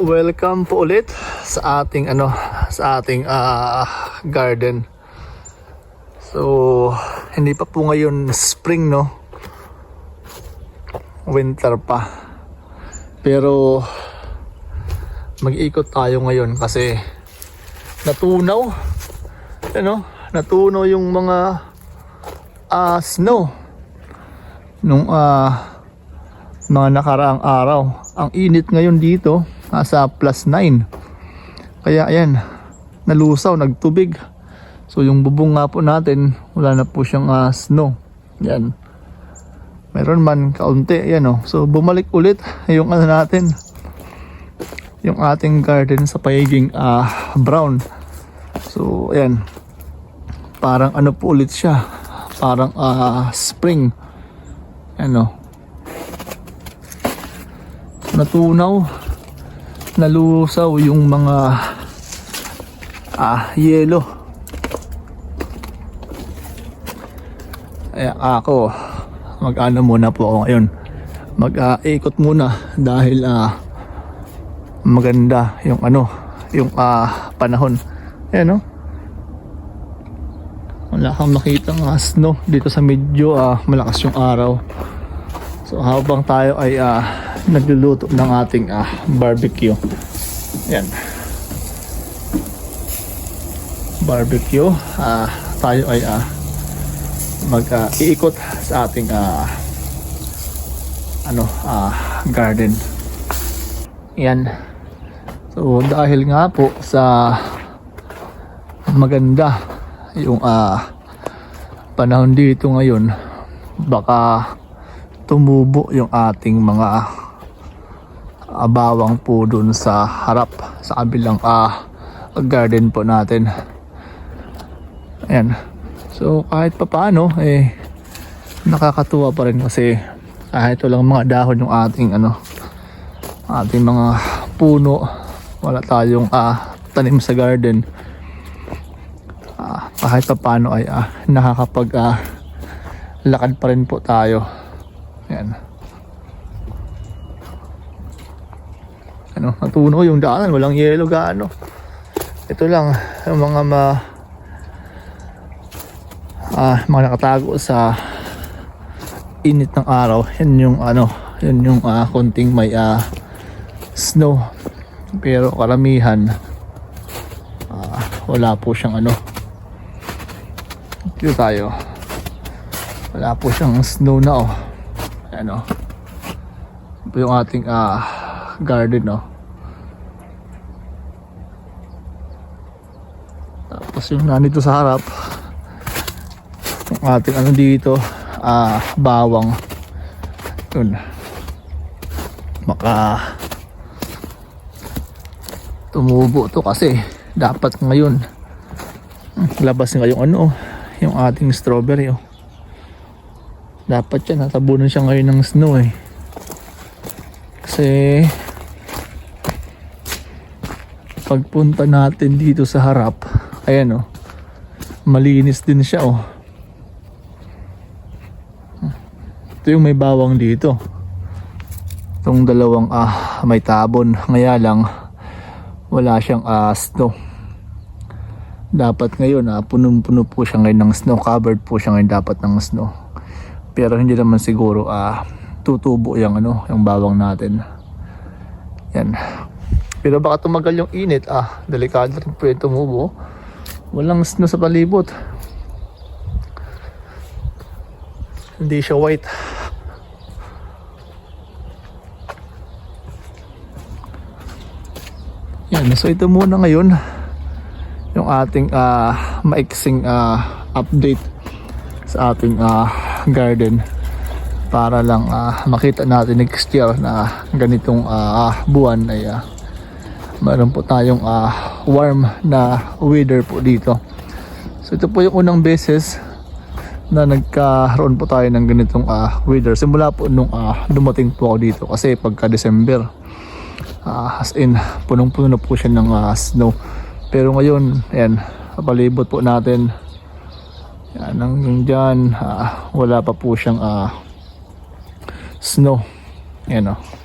Welcome po ulit sa ating ano sa ating ah, garden. So, hindi pa po ngayon spring no. Winter pa. Pero mag-ikot tayo ngayon kasi natunaw. Ano? Natunaw yung mga ah, snow nung ah, mga nakaraang araw. Ang init ngayon dito, nasa plus 9. Kaya ayan, nalusaw, nagtubig. So yung bubong nga po natin, wala na po siyang ah, snow. Yan. Meron man kaunti, yan oh. So bumalik ulit yung ano natin. Yung ating garden sa pagiging ah, brown. So ayan. Parang ano po ulit siya. Parang ah, spring. Ano. Natunaw. Nalusaw yung mga ah, yelo. Kaya ako, mag-ano muna po ako ngayon. Mag-ikot muna dahil ah, maganda yung ano, yung ah, panahon. Ayan no? Wala kang makita ng snow dito sa medyo ah, malakas yung araw. So habang tayo ay ah, nagluluto ng ating ah, barbecue. Yan. Barbecue. Ah, tayo ay ah, mag-iikot sa ating ah, ano ah, garden. Yan. So dahil nga po sa maganda yung ah, panahon dito ngayon baka tumubo yung ating mga ah, bawang po dun sa harap sa kabilang ah, garden po natin. Ayan. So kahit pa paano eh nakakatuwa pa rin kasi kahit walang mga dahon yung ating ano ating mga puno wala tayong ah, tanim sa garden. Ah, kahit pa paano ay ah, nakakapag ah, lakad pa rin po tayo. Yan ano natunaw yung daanan walang yelo gaano. Ito lang yung mga ma ah, mga nakatago sa init ng araw. Yan yung ano yan yung ah, konting may ah, snow. Pero karamihan ah, wala po siyang ano. Dito tayo. Wala po siyang snow na oh. Ano ito yung ating ah, garden oh. Tapos yung nandito sa harap yung ating ano dito ah, bawang. Yun. Maka tumubo to kasi dapat ngayon labas nga yung ano yung ating strawberry oh. dapat yan natabunan siya ngayon ng snow eh. Kasi pagpunta natin dito sa harap ayan oh. Malinis din siya oh. Ito yung may bawang dito. Itong dalawang ah, may tabon. Ngaya lang wala siyang ah, snow. Dapat ngayon ah, punong-puno po siya ngayon ng snow. Covered po siya ngayon dapat ng snow. Pero hindi naman siguro ah, tutubo yung ano yung bawang natin. Yan pero baka tumagal yung init. Ah delikado rin yung tumubo. Walang snow sa palibot. Hindi siya white. Yan so ito muna ngayon yung ating ah, maiksing ah, update sa ating ah, garden para lang ah, makita natin next year na ganitong ah, buwan ay ah, meron po tayong ah, warm na weather po dito. So ito po yung unang beses na nagkaroon po tayo ng ganitong ah, weather simula po nung ah, dumating po ako dito kasi pagka December ah, as in punong-puno na po siya ng ah, snow. Pero ngayon ayan palibot po natin. Yan hanggang dyan ah, wala pa po siyang ah, snow. Yan o